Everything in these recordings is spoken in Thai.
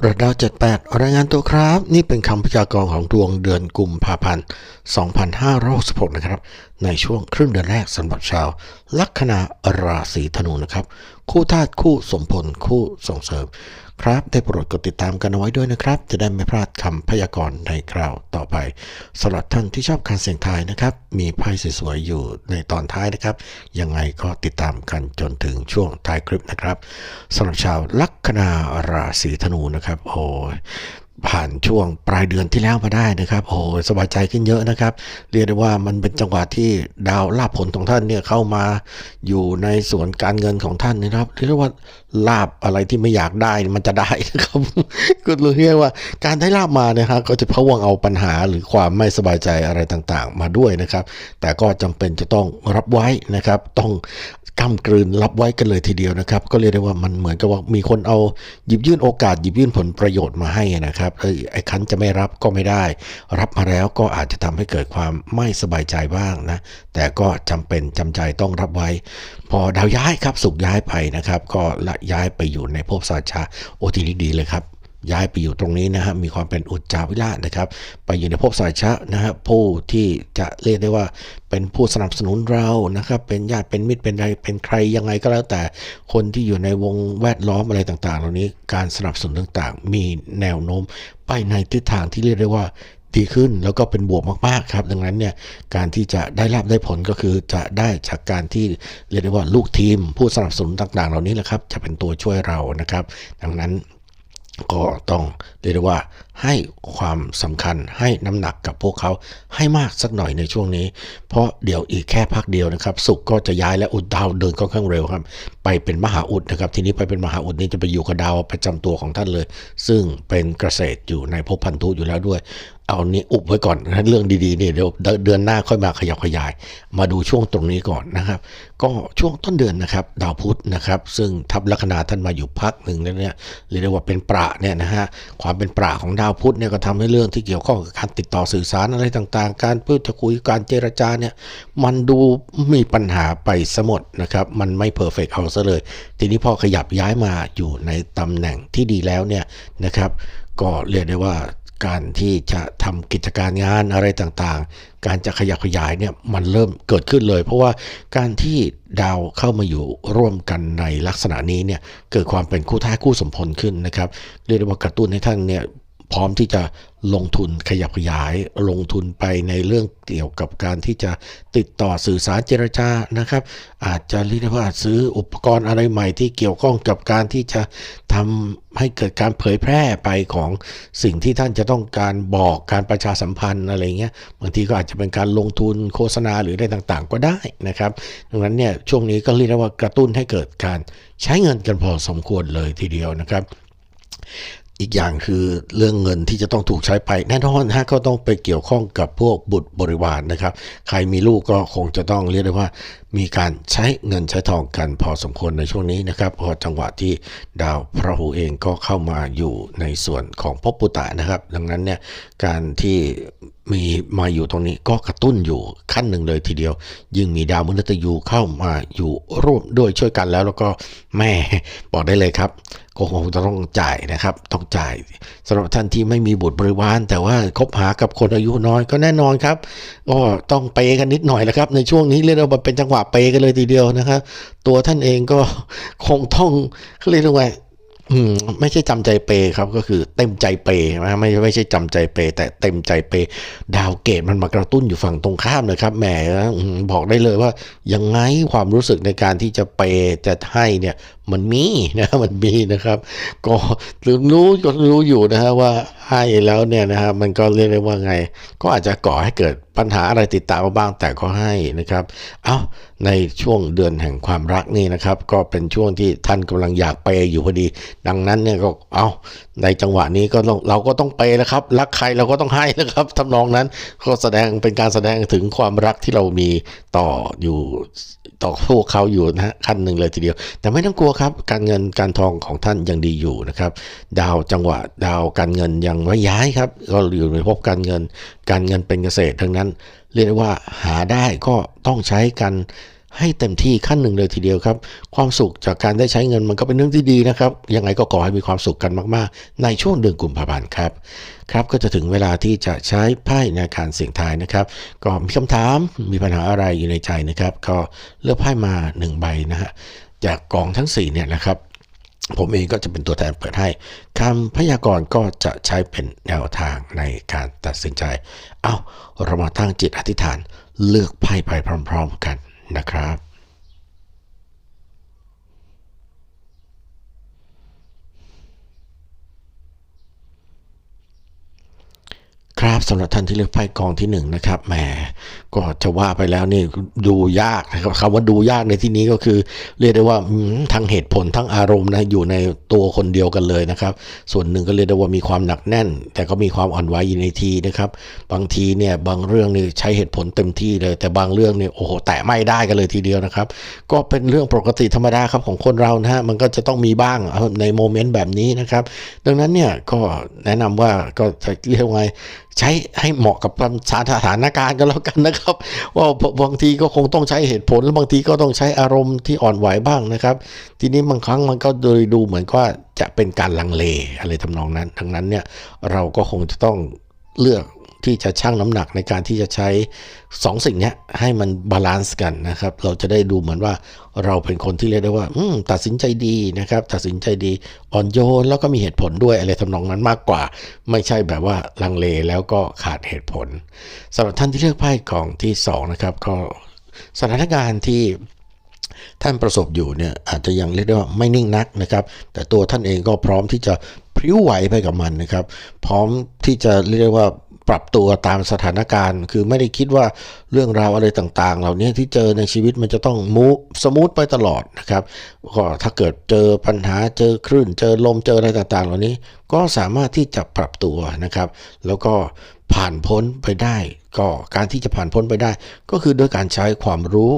ระดาว 78 รายงานตัวครับ นี่เป็นคำพยากรณ์ของดวงเดือนกุมภาพันธ์ 2566 นะครับ ในช่วงครึ่งเดือนแรกสำหรับชาว ลัคนาราศีธนูนะครับ คู่ธาตุคู่สมพล คู่ส่งเสริมครับได้โปรดกดติดตามกันเอาไว้ด้วยนะครับ จะได้ไม่พลาดคำพยากรณ์ในคราวต่อไปสำหรับท่านที่ชอบการเสี่ยงทายนะครับ มีไพ่สวยๆอยู่ในตอนท้ายนะครับ ยังไงก็ติดตามกันจนถึงช่วงท้ายคลิปนะครับสำหรับชาวลัคนาราศีธนูนะครับโอ้ย ผ่านช่วงปลายเดือนที่แล้วมาได้นะครับ โอ้สบายใจขึ้นเยอะนะครับ เรียกได้ว่ามันเป็นจังหวะที่ดาวลาภผลของท่านเนี่ยเข้ามาอยู่ในส่วนการเงินของท่านนะครับเรียกได้ว่าลาบอะไรที่ไม่อยากได้มันจะได้นะครับก็เรียกว่าการได้ลาบมาเนี่ยฮะก็จะพะวงเอาปัญหาหรือความไม่สบายใจอะไรต่างๆ มาด้วยนะครับ แต่ก็จำเป็นจะต้องรับไว้นะครับ ต้อง กำกลืนรับไว้กันเลยทีเดียวนะครับ ก็เรียกได้ว่ามันเหมือนกับว่ามีคนเอาหยิบยื่นโอกาสหยิบยื่นผลประโยชน์มาให้นะครับเอ้ยไอ้คันจะไม่รับก็ไม่ได้ รับมาแล้วก็อาจจะทำให้เกิดความไม่สบายใจบ้างนะ แต่ก็จำเป็นจำใจต้องรับไว้ พอดาวย้ายครับสุกย้ายไปนะครับ ก็ละย้ายไปอยู่ในภพสาชาโอทีนี้ดีเลยครับ ย้ายไปอยู่ตรงนี้นะฮะมีความเป็นอุจจาวิราชนะครับ ไปอยู่ในภพสายชะนะฮะผู้ที่จะเรียกได้ว่าเป็นผู้สนับสนุนเรานะครับ เป็นญาติเป็นมิตรเป็นอะไรเป็นใครยังไงก็แล้วแต่คนที่อยู่ในวงแวดล้อมอะไรต่างๆ เหล่านี้การสนับสนุนต่างๆ มีแนวโน้มไปในทิศทางที่เรียกได้ว่าดีขึ้นแล้วก็เป็นบวกมากๆครับ ดังนั้นเนี่ยการที่จะได้รับได้ผลก็คือจะได้จากการที่เรียกได้ว่าลูกทีม ผู้สนับสนุนต่างๆ เหล่านี้แหละครับ จะเป็นตัวช่วยเรานะครับ ดังนั้น ก็ต้องเรียกได้ว่าให้ความสำคัญให้น้ำหนักกับพวกเขาให้มากสักหน่อยในช่วงนี้ เพราะเดี๋ยวอีกแค่พักเดียวนะครับ สุกก็จะย้ายและอุดดาวเดินค่อนข้างเร็วครับ ไปเป็นมหาอุดนะครับ ทีนี้ไปเป็นมหาอุดนี้จะไปอยู่กับดาวประจำตัวของท่านเลย ซึ่งเป็นเกษตรอยู่ในภพพันธุอยู่แล้วด้วย เอานี้อุบไว้ก่อนนะเรื่องดีๆเนี่ยเดี๋ยวเดือนหน้าค่อยมาขยับขยาย มาดูช่วงตรงนี้ก่อนนะครับ ก็ช่วงต้นเดือนนะครับ ดาวพุธนะครับ ซึ่งทับลัคนาท่านมาอยู่พักหนึ่งแล้วเนี่ยเรียกได้ว่าเป็นประเนี่ยนะฮะความเป็นประของดาวพุธเนี่ยก็ทำให้เรื่องที่เกี่ยวข้องกับการติดต่อสื่อสารอะไรต่างๆ การพูดคุยการเจรจาเนี่ยมันดูมีปัญหาไปสมดนะครับ มันไม่เพอร์เฟกเอาซะเลย ทีนี้พอขยับย้ายมาอยู่ในตำแหน่งที่ดีแล้วเนี่ยนะครับ ก็เรียกได้ว่าการที่จะทำกิจการงานอะไรต่างๆ การจะขยับขยายเนี่ยมันเริ่มเกิดขึ้นเลย เพราะว่าการที่ดาวเข้ามาอยู่ร่วมกันในลักษณะนี้เนี่ยเกิดความเป็นคู่ท้าคู่สมพลขึ้นนะครับ เรียกได้ว่ากระตุ้นให้ท่านเนี่ย พร้อมที่จะลงทุนขยับขยาย ลงทุนไปในเรื่องเกี่ยวกับการที่จะติดต่อสื่อสารเจรจานะครับ อาจจะเรียกได้ว่าซื้ออุปกรณ์อะไรใหม่ที่เกี่ยวข้องกับการที่จะทำให้เกิดการเผยแพร่ไปของสิ่งที่ท่านจะต้องการบอกการประชาสัมพันธ์อะไรเงี้ยบางทีก็อาจจะเป็นการลงทุนโฆษณาหรืออะไรต่างๆ ก็ได้นะครับดังนั้นเนี่ยช่วงนี้ก็เรียกได้ว่ากระตุ้นให้เกิดการใช้เงินกันพอสมควรเลยทีเดียวนะครับ อีกอย่างคือเรื่องเงินที่จะต้องถูกใช้ไปแน่นอนฮะก็ต้องไปเกี่ยวข้องกับพวกบุตรบริวารนนะครับ ใครมีลูกก็คงจะต้องเรียกได้ว่า มีการใช้เงินใช้ทองกันพอสมควรในช่วงนี้นะครับพอจังหวะที่ดาวพระหูเองก็เข้ามาอยู่ในส่วนของภพปุตตะนะครับ ดังนั้นเนี่ยการที่มีมาอยู่ตรงนี้ก็กระตุ้นอยู่ขั้นหนึ่งเลยทีเดียว ยิ่งมีดาวมฤตยูเข้ามาอยู่ร่วมด้วยช่วยกันแล้วแล้วก็แม่บอกได้เลยครับ ก็คงจะต้องจ่ายนะครับต้องจ่ายสำหรับท่านที่ไม่มีบุตรบริวาร แต่ว่าคบหากับคนอายุน้อยก็แน่นอนครับ ก็ต้องเปย์กันนิดหน่อยแหละครับ ในช่วงนี้เรียกว่าเป็นจังหวะเปย์กันเลยทีเดียวนะครับตัวท่านเองก็คงต้องเขาเรียกว่า อืมไม่ใช่จำใจเปย์ครับก็คือเต็มใจเปย์นะไม่ไม่ใช่จำใจเปย์แต่เต็มใจเปย์ดาวเกตมันมากระตุ้นอยู่ฝั่งตรงข้ามเลยครับแหมบอกได้เลยว่ายังไงความรู้สึกในการที่จะเปย์จะให้เนี่ยมันมีนะมันมีนะครับ ก็รู้ก็รู้อยู่นะฮะว่าให้แล้วเนี่ยนะฮะมันก็เรียกได้ว่าไง ก็อาจจะก่อให้เกิดปัญหาอะไรติดตามมาบ้างแต่ก็ให้นะครับ เอา ในช่วงเดือนแห่งความรักนี่นะครับ ก็เป็นช่วงที่ท่านกำลังอยากไปอยู่พอดี ดังนั้นเนี่ยก็เอาในจังหวะนี้ก็ต้องเราก็ต้องไปย์แล้วครับ รักใครเราก็ต้องให้นะครับทำนองนั้นก็แสดงเป็นการแสดงถึงความรักที่เรามีต่ออยู่ ต่อสู้เขาอยู่นะฮะขั้นหนึ่งเลยทีเดียว แต่ไม่ต้องกลัวครับ การเงินการทองของท่านยังดีอยู่นะครับ ดาวจังหวะดาวการเงินยังไม่ย้ายครับ ก็อยู่ในภพการเงิน การเงินเป็นเกษตรทั้งนั้น เรียกว่าหาได้ก็ต้องใช้กัน ให้เต็มที่ขั้นหนึ่งเลยทีเดียวครับ ความสุขจากการได้ใช้เงินมันก็เป็นเรื่องที่ดีนะครับ ยังไงก็ขอให้มีความสุขกันมากๆ ในช่วงเดือนกุมภาพันธ์ครับ ครับก็จะถึงเวลาที่จะใช้ไพ่ในการเสี่ยงทายนะครับ ก็มีคำถามมีปัญหาอะไรอยู่ในใจนะครับ ก็เลือกไพ่มาหนึ่งใบนะฮะจากกองทั้งสี่เนี่ยนะครับผมเองก็จะเป็นตัวแทนเปิดให้คำพยากรณ์ก็จะใช้เป็นแนวทางในการตัดสินใจ เอ้า เรามาตั้งจิตอธิษฐานเลือกไพ่ไปพร้อม ๆ กัน นะครับ ครับสำหรับท่านที่เลือกไพ่กองที่หนึ่งนะครับแหมก็จะว่าไปแล้วนี่ดูยากนะครับคำว่าดูยากในที่นี้ก็คือ เรียกได้ว่าทั้งเหตุผลทั้งอารมณ์นะอยู่ในตัวคนเดียวกันเลยนะครับ ส่วนหนึ่งก็เรียกได้ว่ามีความหนักแน่น แต่ก็มีความอ่อนไหวอยู่ในทีนะครับ บางทีเนี่ยบางเรื่องนี่ใช้เหตุผลเต็มที่เลย แต่บางเรื่องเนี่ยโอ้โหแตะไม่ได้กันเลยทีเดียวนะครับ ก็เป็นเรื่องปกติธรรมดาครับของคนเรานะฮะมันก็จะต้องมีบ้างในโมเมนต์แบบนี้นะครับ ดังนั้นเนี่ยก็แนะนำว่าก็จะเรียกว่าใช้ให้เหมาะกับสถานการณ์ก็แล้วกันนะครับ ว่าบางทีก็คงต้องใช้เหตุผลแล้วบางทีก็ต้องใช้อารมณ์ที่อ่อนไหวบ้างนะครับ ทีนี้บางครั้งมันก็โดยดูเหมือนว่าจะเป็นการลังเลอะไรทำนองนั้นทั้งนั้นเนี่ยเราก็คงจะต้องเลือก ที่จะชั่งน้ำหนักในการที่จะใช้สองสิ่งนี้ให้มันบาลานซ์กันนะครับ เราจะได้ดูเหมือนว่าเราเป็นคนที่เรียกได้ว่าอืตัดสินใจดีนะครับ ตัดสินใจดีอ่อนโยนแล้วก็มีเหตุผลด้วยอะไรทำนองนั้นมากกว่า ไม่ใช่แบบว่าลังเลแล้วก็ขาดเหตุผลสำหรับท่านที่เลือกไพ่กล่องที่สองนะครับก็สถานการณ์ที่ท่านประสบอยู่เนี่ยอาจจะยังเรียกได้ว่าไม่นิ่งนักนะครับ แต่ตัวท่านเองก็พร้อมที่จะพริ้วไหวไปกับมันนะครับ พร้อมที่จะเรียกว่า ปรับตัวตามสถานการณ์ คือไม่ได้คิดว่าเรื่องราวอะไรต่างๆ เหล่านี้ที่เจอในชีวิตมันจะต้องมูสมูทไปตลอดนะครับก็ถ้าเกิดเจอปัญหาเจอคลื่น เจอลมเจออะไรต่างๆ เหล่านี้ก็สามารถที่จะปรับตัวนะครับ แล้วก็ผ่านพ้นไปได้ ก็การที่จะผ่านพ้นไปได้ ก็คือด้วยการใช้ความรู้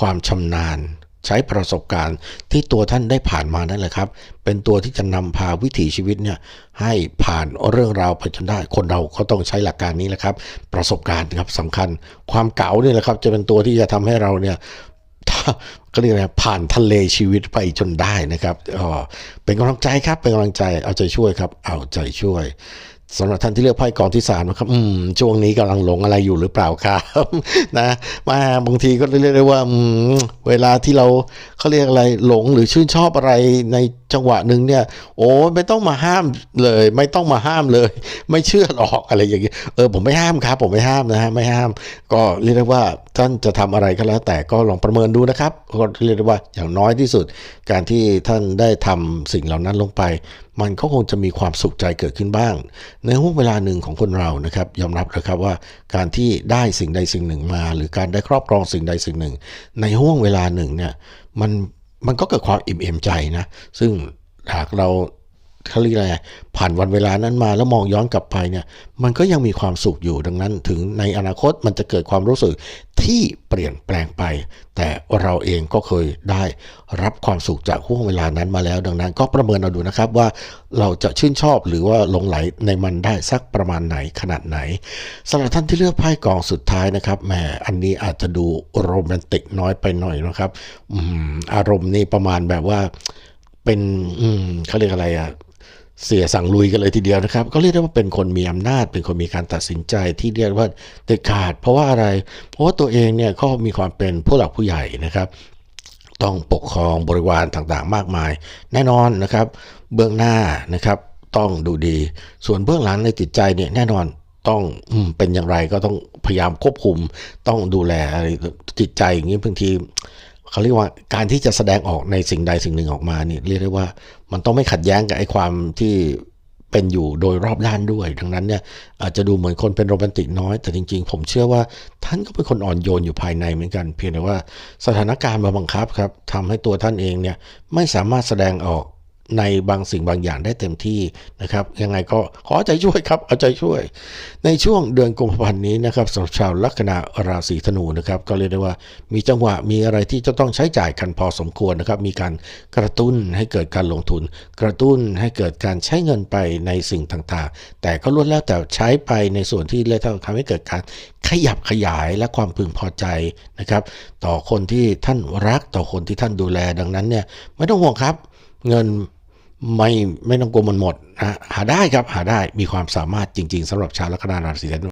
ความชำนาญ ใช้ประสบการณ์ที่ตัวท่านได้ผ่านมานั่นแหละครับ เป็นตัวที่จะนำพาวิถีชีวิตเนี่ยให้ผ่านเรื่องราวไปจนได้ คนเราก็ต้องใช้หลักการนี้แหละครับ ประสบการณ์ครับสำคัญ ความเก๋าเนี่ยแหละครับ จะเป็นตัวที่จะทำให้เราเนี่ยก็เรียกอะไรผ่านทะเลชีวิตไปจนได้นะครับอ๋อเป็นกำลังใจครับเป็นกำลังใจเอาใจช่วยครับ เอาใจช่วย สำหรับท่านที่เลือกไพ่กองที่สามนะครับ อืม ช่วงนี้กำลังหลงอะไรอยู่หรือเปล่าครับ นะมาบางทีก็เรียกได้ว่าเวลาที่เราเขาเรียกอะไรหลงหรือชื่นชอบอะไรใน จังหวะหนึ่งเนี่ย โอ้ไม่ต้องมาห้ามเลย ไม่ต้องมาห้ามเลย ไม่เชื่อหรอกอะไรอย่างเงี้ยเออผมไม่ห้ามครับ ผมไม่ห้ามนะฮะไม่ห้าม ก็เรียกได้ว่าท่านจะทำอะไรก็แล้ว แต่ก็ลองประเมินดูนะครับก็เรียกได้ว่าอย่างน้อยที่สุด การที่ท่านได้ทำสิ่งเหล่านั้นลงไป มันก็คงจะมีความสุขใจเกิดขึ้นบ้าง ในห่วงเวลาหนึ่งของคนเรานะครับ ยอมรับนะครับว่าการที่ได้สิ่งใดสิ่งหนึ่งมา หรือการได้ครอบครองสิ่งใดสิ่งหนึ่ง ในห่วงเวลาหนึ่งเนี่ยมัน มันก็เกิดความอิ่มเอมใจนะ ซึ่งหากเรา เขาเรียกอะไรผ่านวันเวลานั้นมาแล้วมองย้อนกลับไปเนี่ยมันก็ยังมีความสุขอยู่ดังนั้น ถึงในอนาคตมันจะเกิดความรู้สึกที่เปลี่ยนแปลงไป แต่เราเองก็เคยได้รับความสุขจากห่วงเวลานั้นมาแล้ว ดังนั้น ก็ประเมินเอาดูนะครับว่าเราจะชื่นชอบหรือว่าหลงไหลในมันได้สักประมาณไหนขนาดไหนสำหรับท่านที่เลือกไพ่กองสุดท้ายนะครับแหมอันนี้อาจจะดูโรแมนติกน้อยไปหน่อยนะครับออารมณ์นี่ประมาณแบบว่าเป็นเขาเรียกอะไรอะ เสียสั่งลุยกันเลยทีเดียวนะครับ ก็เรียกได้ว่าเป็นคนมีอำนาจ เป็นคนมีการตัดสินใจที่เรียกว่าเด็ดขาด เพราะว่าอะไร เพราะว่าตัวเองเนี่ยก็มีความเป็นผู้หลักผู้ใหญ่นะครับ ต้องปกครองบริวารต่างๆ มากมาย แน่นอนนะครับ เบื้องหน้านะครับ ต้องดูดี ส่วนเบื้องหลังในจิตใจเนี่ยแน่นอนต้องอเป็นอย่างไรก็ต้องพยายามควบคุม ต้องดูแลอะไรจิตใจอย่างนี้บางที เขาเรียกว่าการที่จะแสดงออกในสิ่งใดสิ่งหนึ่งออกมาเนี่ยเรียกได้ว่ามันต้องไม่ขัดแย้งกับไอ้ความที่เป็นอยู่โดยรอบด้านด้วย ดังนั้นเนี่ยอาจจะดูเหมือนคนเป็นโรแมนติกน้อย แต่จริง ๆ ผมเชื่อว่าท่านก็เป็นคนอ่อนโยนอยู่ภายในเหมือนกัน เพียงแต่ว่าสถานการณ์มาบังคับครับทำให้ตัวท่านเองเนี่ยไม่สามารถแสดงออก ในบางสิ่งบางอย่างได้เต็มที่นะครับ ยังไงก็ขอใจช่วยครับ เอาใจช่วย ในช่วงเดือนกุมภาพันธ์นี้นะครับสำหรับชาวลัคนาราศีธนูนะครับ ก็เรียกได้ว่ามีจังหวะมีอะไรที่จะต้องใช้จ่ายกันพอสมควรนะครับ มีการกระตุ้นให้เกิดการลงทุน กระตุ้นให้เกิดการใช้เงินไปในสิ่งต่างๆ แต่ก็ล้วนแล้วแต่ใช้ไปในส่วนที่เลยทำให้เกิดการขยับขยายและความพึงพอใจนะครับ ต่อคนที่ท่านรักต่อคนที่ท่านดูแลดังนั้นเนี่ยไม่ต้องห่วงครับ เงินไม่ไม่ต้องกลัวมันหมดนะหาได้ครับหาได้มีความสามารถจริง ๆสำหรับชาวลัคนาราศีธนู